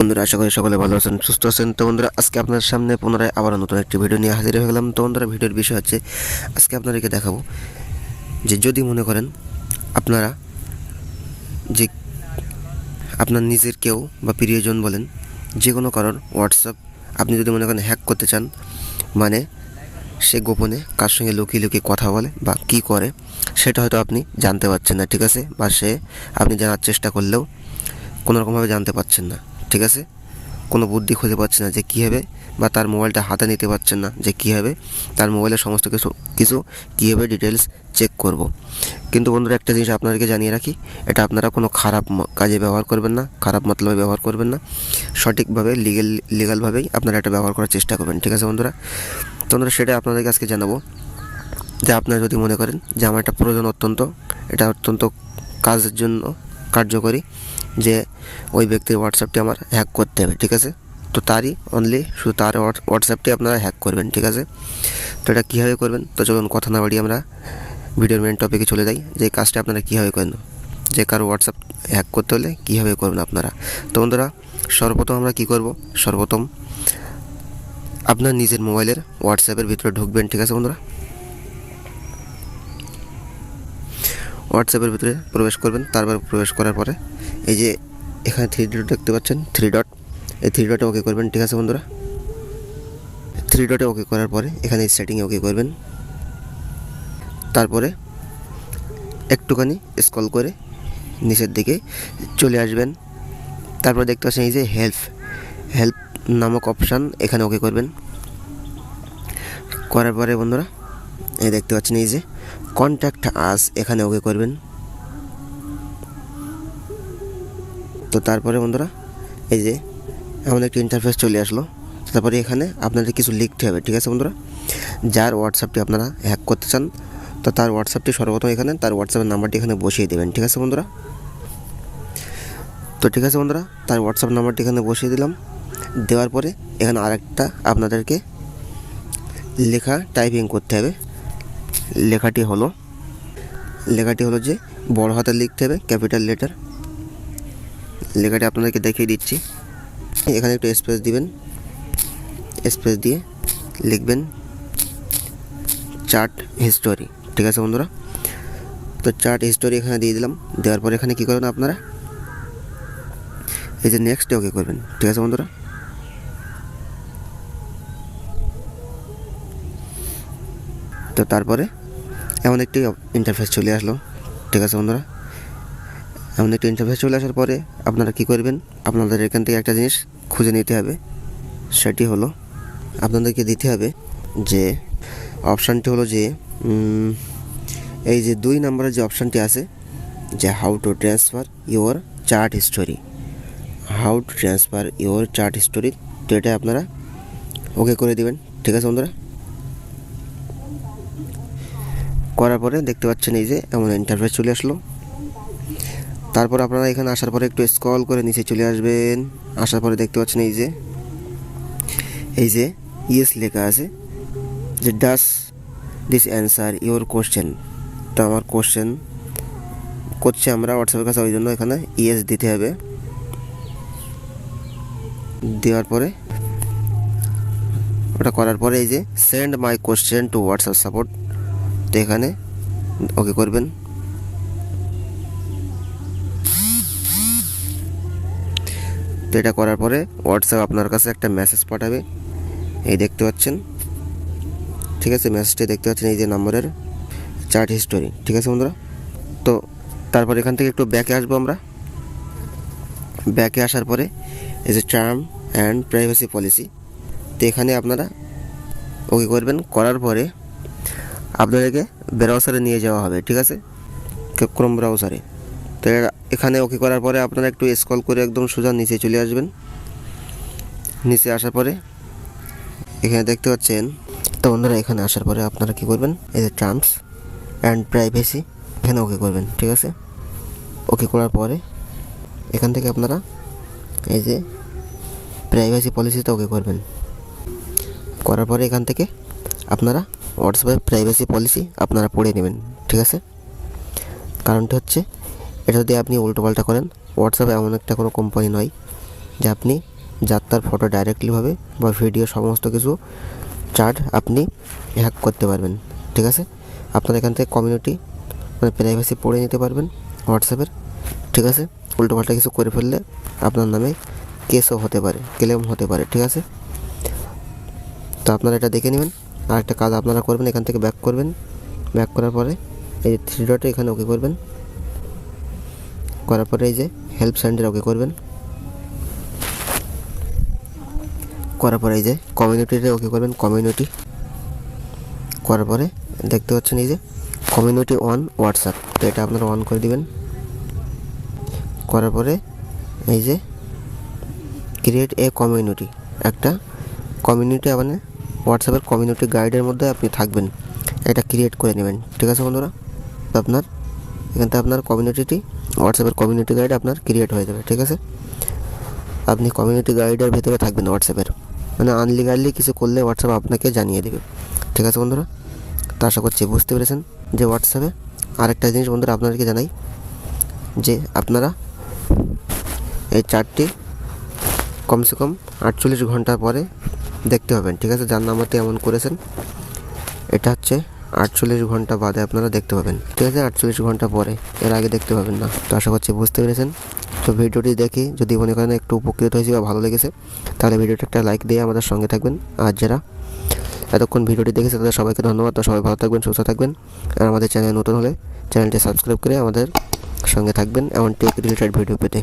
বন্ধুরা, আশা করি সকলে ভালো আছেন, সুস্থ আছেন। তো বন্ধুরা, আজকে আপনার সামনে পুনরায় আবার নতুন একটি ভিডিও নিয়ে হাজির হয়ে গেলাম। তো বন্ধুরা, ভিডিওর বিষয় হচ্ছে, আজকে আপনাদেরকে দেখাবো যে যদি মনে করেন আপনারা যে আপনার নিজের কেউ বা প্রিয়জন বলেন, যে কোনো কারোর হোয়াটসঅ্যাপ আপনি যদি মনে করেন হ্যাক করতে চান মানে সে গোপনে কার সঙ্গে লুকিয়ে লুকিয়ে কথা বলে বা কী করে, সেটা হয়তো আপনি জানতে পারছেন না, ঠিক আছে? বা সে আপনি জানার চেষ্টা করলেও কোনো রকমভাবে জানতে পারছেন না। ঠিক আছে? কোনো বুদ্ধি খুঁজে পাচ্ছে না যে কী হবে বা তার মোবাইলটা হাতে নিতে পারছেন না যে কী হবে। তার মোবাইলের সমস্ত কিছু কিছু কীভাবে ডিটেলস চেক করব। কিন্তু বন্ধুরা, একটা জিনিস আপনাদেরকে জানিয়ে রাখি, এটা আপনারা কোনো খারাপ কাজে ব্যবহার করবেন না, খারাপ মতলবে ব্যবহার করবেন না। সঠিকভাবে লিগেল লিগালভাবেই আপনারা এটা ব্যবহার করার চেষ্টা করবেন, ঠিক আছে বন্ধুরা? তো বন্ধুরা সেটা আপনাদেরকে আজকে জানাব। যে আপনারা যদি মনে করেন যে আমার একটা প্রয়োজন অত্যন্ত, এটা অত্যন্ত কাজের জন্য কার্যকরী যে ওই ব্যক্তির হোয়াটসঅ্যাপটি আমার হ্যাক করতে হবে, ঠিক আছে? তো তারই অনলি শুধু তার হোয়াটসঅ্যাপটি আপনারা হ্যাক করবেন, ঠিক আছে? তো এটা কীভাবে করবেন? তো চলুন কথা না বাড়িয়ে আমরা ভিডিওর মেন টপিকে চলে যাই। যে কাজটা আপনারা কীভাবে করেন? যে কারও হোয়াটসঅ্যাপ হ্যাক করতে হলে কীভাবে করবেন আপনারা? তো বন্ধুরা, সর্বপ্রথম আমরা কী করব? সর্বপ্রথম আপনার নিজের মোবাইলের হোয়াটসঅ্যাপের ভিতরে ঢুকবেন, ঠিক আছে বন্ধুরা? হোয়াটসঅ্যাপের ভিতরে প্রবেশ করবেন, তারপর প্রবেশ করার পরে এই যে এখানে থ্রি ডট দেখতে পাচ্ছেন থ্রি ডট এই থ্রি ডটে ওকে করবেন, ঠিক আছে বন্ধুরা? থ্রি ডটে ওকে করার পরে এখানে সেটিংয়ে ওকে করবেন। তারপরে একটুখানি স্ক্রল করে নিচের দিকে চলে আসবেন। তারপর দেখতে পাচ্ছেন এই যে হেল্প হেল্প নামক অপশান এখানে ওকে করবেন। করার পরে বন্ধুরা, এই দেখতে পাচ্ছেন এই যে কন্ট্যাক্ট আস এখানে ওকে করবেন। তো তারপরে বন্ধুরা, এই যে এমন একটি ইন্টারফেস চলে আসলো। তারপরে এখানে আপনাদের কিছু লিখতে হবে, ঠিক আছে বন্ধুরা? যার হোয়াটসঅ্যাপটি আপনারা হ্যাক করতে চান, তো তার হোয়াটসঅ্যাপটি সর্বপ্রথম এখানে, তার হোয়াটসঅ্যাপের নাম্বারটি এখানে বসিয়ে দেবেন, ঠিক আছে বন্ধুরা? তো ঠিক আছে বন্ধুরা, তার হোয়াটসঅ্যাপ নাম্বারটি এখানে বসিয়ে দিলাম। দেওয়ার পরে এখানে আরেকটা আপনাদেরকে লেখা টাইপিং করতে হবে। লেখাটি হলো লেখাটি হলো যে বড় হাতে লিখতে হবে, ক্যাপিটাল লেটার। লেখাটি আপনাদেরকে দেখিয়ে দিচ্ছি। এখানে একটু স্পেস দিবেন। স্পেস দিয়ে লিখবেন চার্ট হিস্টোরি ঠিক আছে বন্ধুরা? তো চার্ট হিস্টোরি এখানে দিয়ে দিলাম। দেওয়ার পর এখানে কী করবেন আপনারা? এই যে নেক্সট ওকে করবেন, ঠিক আছে বন্ধুরা? তো তারপরে এমন একটি ইন্টারফেস চলে আসলো। ঠিক আছে বন্ধুরা? এমন একটি ইন্টারফেস চলে আসার পরে আপনারা কি করবেন? আপনাদের এখান থেকে একটা জিনিস খুঁজে নিতে হবে। সেটি হলো আপনাদেরকে দিতে হবে যে অপশানটি হলো যে এই যে দুই নম্বরের যে অপশানটি আছে, যে how to transfer your chat history how to transfer your chat history তো এটা আপনারা ওকে করে দিবেন। ঠিক আছে বন্ধুরা? করার পরে দেখতে পাচ্ছেন এই যে এমন ইন্টারফেস চলে আসলো। তারপর আপনারা এখানে আসার পরে একটু স্ক্রল করে নিচে চলে আসবেন। আসার পরে দেখতে পাচ্ছেন এই যে এই যে ইয়েস লেখা আছে যে does this answer your question তো আমার কোশ্চেন করছে আমরা হোয়াটসঅ্যাপের কাছে, ওই জন্য এখানে ইয়েস দিতে হবে। দেওয়ার পরে, ওটা করার পরে এই যে send my question to WhatsApp support তো এখানে? ওকে করবেন? তো এটা করার পরে হোয়াটসঅ্যাপ আপনার কাছে একটা মেসেজ পাঠাবে। এই দেখতে পাচ্ছেন? ঠিক আছে মেসেজটি দেখতে পাচ্ছেন, এই যে নম্বরের চার্ট হিস্টোরি ঠিক আছে বন্ধুরা? তো তারপর এখান থেকে একটু ব্যাকে আসব আমরা। ব্যাকে আসার পরে এই যে টার্ম অ্যান্ড প্রাইভেসি পলিসি তো এখানে আপনারা ওকে করবেন। করার পরে আপনাদেরকে ব্রাউজারে নিয়ে যাওয়া হবে, ঠিক আছে? ক্রোম ব্রাউজারে তো এখানে ওকে করার পরে আপনারা একটু স্ক্রল করে একদম সোজা নিচে চলে আসবেন। নিচে আসার পরে এখানে দেখতে পাচ্ছেন, তো বন্ধুরা এখানে আসার পরে আপনারা কি করবেন? এই যে টার্মস অ্যান্ড প্রাইভেসি এখানে ওকে করবেন, ঠিক আছে? ওকে করার পরে এখান থেকে আপনারা এই যে প্রাইভেসি পলিসিতে ওকে করবেন। করার পরে এখান থেকে আপনারা হোয়াটসঅ্যাপের প্রাইভেসি পলিসি আপনারা পড়ে নেবেন, ঠিক আছে? কারণটা হচ্ছে, এটা যদি আপনি উল্টোপাল্টা করেন, হোয়াটসঅ্যাপ এমন একটা কোনো কোম্পানি নয় যে আপনি যাত্রার ফটো ডাইরেক্টলিভাবে বা ভিডিও সমস্ত কিছু চার্ট আপনি হ্যাক করতে পারবেন, ঠিক আছে? আপনার এখান থেকে কমিউনিটি মানে প্রাইভেসি পড়ে নিতে পারবেন হোয়াটসঅ্যাপের, ঠিক আছে? উল্টোপাল্টা কিছু করে ফেললে আপনার নামে কেসও হতে পারে ক্লেম হতে পারে, ঠিক আছে? তো আপনারা এটা দেখে নেবেন। আর একটা কাজ আপনারা করবেন, এখান থেকে ব্যাক করবেন। ব্যাক করার পরে এই যে থ্রি ডটে এখানে ওকে করবেন। করার পরে এই যে হেল্প সেন্টার ওকে করবেন। করার পরে এই যে কমিউনিটিতে ওকে করবেন কমিউনিটি করার পরে দেখতে পাচ্ছেন এই যে কমিউনিটি অন হোয়াটসঅ্যাপ তো এটা আপনারা অন করে দিবেন। করার পরে এই যে ক্রিয়েট এ কমিউনিটি একটা কমিউনিটি মানে হোয়াটসঅ্যাপের কমিউনিটি গাইডের মধ্যে আপনি থাকবেন। এটা ক্রিয়েট করে নেবেন। ঠিক আছে বন্ধুরা? আপনার, এখান থেকে আপনার কমিউনিটিটি, হোয়াটসঅ্যাপের কমিউনিটি গাইড আপনার ক্রিয়েট হয়ে যাবে। ঠিক আছে? আপনি কমিউনিটি গাইডের ভেতরে থাকবেন হোয়াটসঅ্যাপের। মানে আনলিগালি কিছু করলে হোয়াটসঅ্যাপ আপনাকে জানিয়ে দেবে। ঠিক আছে বন্ধুরা? তো আশা করছি বুঝতে পেরেছেন যে হোয়াটসঅ্যাপে আরেকটা জিনিস বন্ধুরা আপনাদেরকে জানাই, যে আপনারা এই চারটি, কমসে কম আটচল্লিশ ঘণ্টা পরে দেখতে পাবেন, ঠিক আছে? যার নামাতে এমন করেছেন, এটা হচ্ছে আটচল্লিশ ঘণ্টা বাদে আপনারা দেখতে পাবেন, ঠিক আছে? আটচল্লিশ ঘণ্টা পরে, এর আগে দেখতে পাবেন না। তো আশা করছি বুঝতে পেরেছেন। তো ভিডিওটি দেখে যদি মনে করেন একটু উপকৃত হয়েছে বা ভালো লেগেছে, তাহলে ভিডিওটা একটা লাইক দিয়ে আমাদের সঙ্গে থাকবেন। আর যারা এতক্ষণ ভিডিওটি দেখেছে, তাদের সবাইকে ধন্যবাদ। তো সবাই ভালো থাকবেন, সুস্থ থাকবেন। আর আমাদের চ্যানেল নতুন হলে চ্যানেলটি সাবস্ক্রাইব করে আমাদের সঙ্গে থাকবেন, এমন টেক রিলেটেড ভিডিও পেতে।